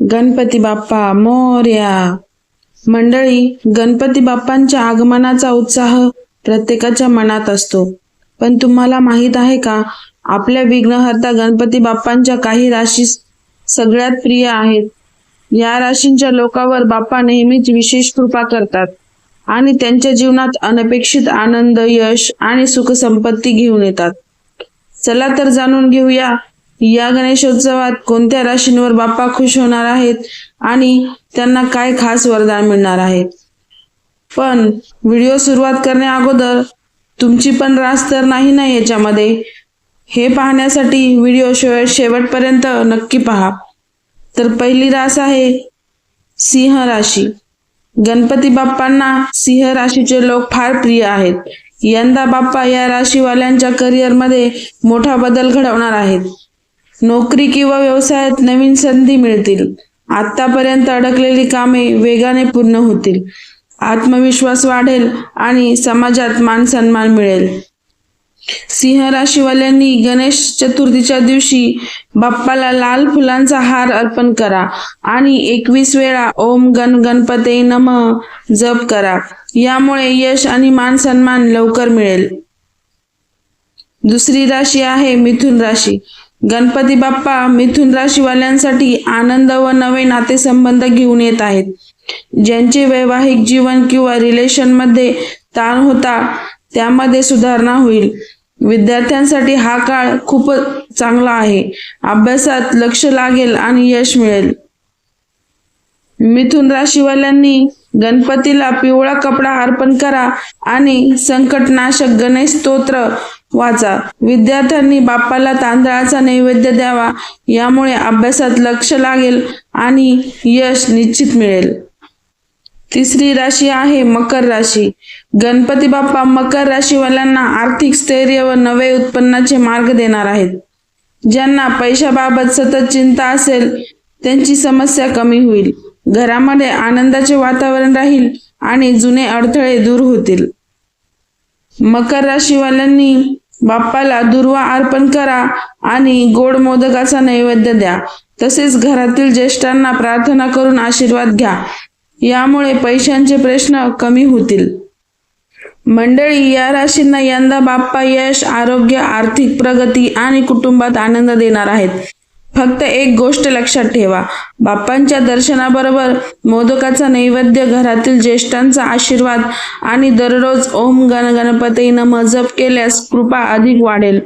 गणपती बाप्पा मोर्या. मंडळी गणपती बाप्पांच्या आगमनाचा उत्साह प्रत्येकाच्या मनात असतो. पण तुम्हाला माहीत आहे का आपल्या विघ्नहर्ता गणपती बाप्पांच्या काही राशी सगळ्यात प्रिय आहेत. या राशींच्या लोकांवर बाप्पा नेहमीच विशेष कृपा करतात आणि त्यांच्या जीवनात अनपेक्षित आनंद यश आणि सुखसंपत्ती घेऊन येतात. चला तर जाणून घेऊया या गणेशोत्सवात कोणत्या राशींवर बाप्पा खुश होणार आहेत आणि त्यांना काय खास वरदान मिळणार आहे? पण व्हिडिओ सुरुवात करण्या अगोदर तुमची पण रास तर नाही ना याच्यामध्ये? हे पाहण्यासाठी व्हिडिओ शेवटपर्यंत नक्की पहा. तर पहिली रास आहे सिंह राशी. गणपती बाप्पांना सिंह राशीचे लोक फार प्रिय आहेत. यंदा बाप्पा या राशीवाल्यांच्या करिअरमध्ये मोठा बदल घडवणार आहेत. नोकरी किंवा व्यवसायात नवीन संधी मिळतील. आतापर्यंत अडकलेली कामे वेगाने पूर्ण होतील. आत्मविश्वास वाढेल आणि समाजात मान सन्मान मिळेल. सिंह राशीवाल्यांनी गणेश चतुर्थीच्या दिवशी बाप्पाला लाल फुलांचा हार अर्पण करा आणि एकवीस वेळा ओम गण गणपते नम जप करा. यामुळे यश आणि मान सन्मान लवकर मिळेल. दुसरी राशी आहे मिथुन राशी. गणपती बाप्पा मिथुन राशीवाल्यांसाठी आनंद व नवे नातेसंबंध घेऊन येत आहेत. ज्यांचे वैवाहिक जीवन किंवा रिलेशनमध्ये ताण होता त्यामध्ये सुधारणा होईल. विद्यार्थ्यांसाठी हा काळ खूपच चांगला आहे. अभ्यासात लक्ष लागेल आणि यश मिळेल. मिथुन राशीवाल्यांनी गणपतीला पिवळा कपडा अर्पण करा आणि संकटनाशक गणेश स्तोत्र वाचा. विद्यार्थ्यांनी बाप्पाला तांदळाचा नैवेद्य द्यावा यामुळे अभ्यासात लक्ष लागेल आणि यश निश्चित मिळेल. तिसरी राशी आहे मकर राशी. गणपती बाप्पा मकर राशीवाल्यांना आर्थिक स्थैर्य व नवे उत्पन्नाचे मार्ग देणार आहेत. ज्यांना पैशाबाबत सतत चिंता असेल त्यांची समस्या कमी होईल. घरामध्ये आनंदाचे वातावरण राहील आणि जुने अडथळे दूर होतील. मकर राशीवाल्यांनी बाप्पाला दुर्वा अर्पण करा आणि गोड मोदकाचा नैवेद्य द्या. तसेच घरातील ज्येष्ठांना प्रार्थना करून आशीर्वाद घ्या. यामुळे पैशांचे प्रश्न कमी होतील. मंडळी या राशींना यंदा बाप्पा यश आरोग्य आर्थिक प्रगती आणि कुटुंबात आनंद देणार आहेत. फक्त एक गोष्ट लक्षात ठेवा. बाप्पांच्या दर्शनाबरोबर मोदकाचा नैवेद्य घरातील ज्येष्ठांचा आशीर्वाद आणि दररोज ओम गण गणपती नम जप केल्यास कृपा अधिक वाढेल.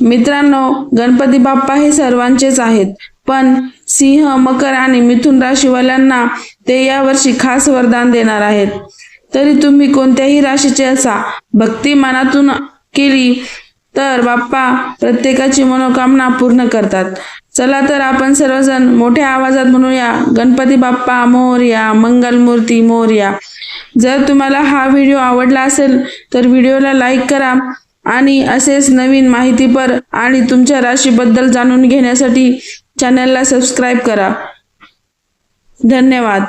मित्रांनो गणपती बाप्पा हे सर्वांचेच आहेत पण सिंह मकर आणि मिथुन राशीवाल्यांना ते यावर्षी खास वरदान देणार आहेत. तरी तुम्ही कोणत्याही राशीचे असा भक्ती मनातून केली तर बाप्पा प्रत्येकाची मनोकामना पूर्ण करतात. चला तर आपण सर्वजण मोठ्या आवाजात म्हणूया गणपती बाप्पा मोर्या मंगलमूर्ती मोर्या जर तुम्हाला हा व्हिडिओ आवडला असेल तर व्हिडिओला लाईक करा आणि असेच नवीन माहितीपर आणि तुमच्या राशीबद्दल जाणून घेण्यासाठी चॅनलला सबस्क्राईब करा. धन्यवाद.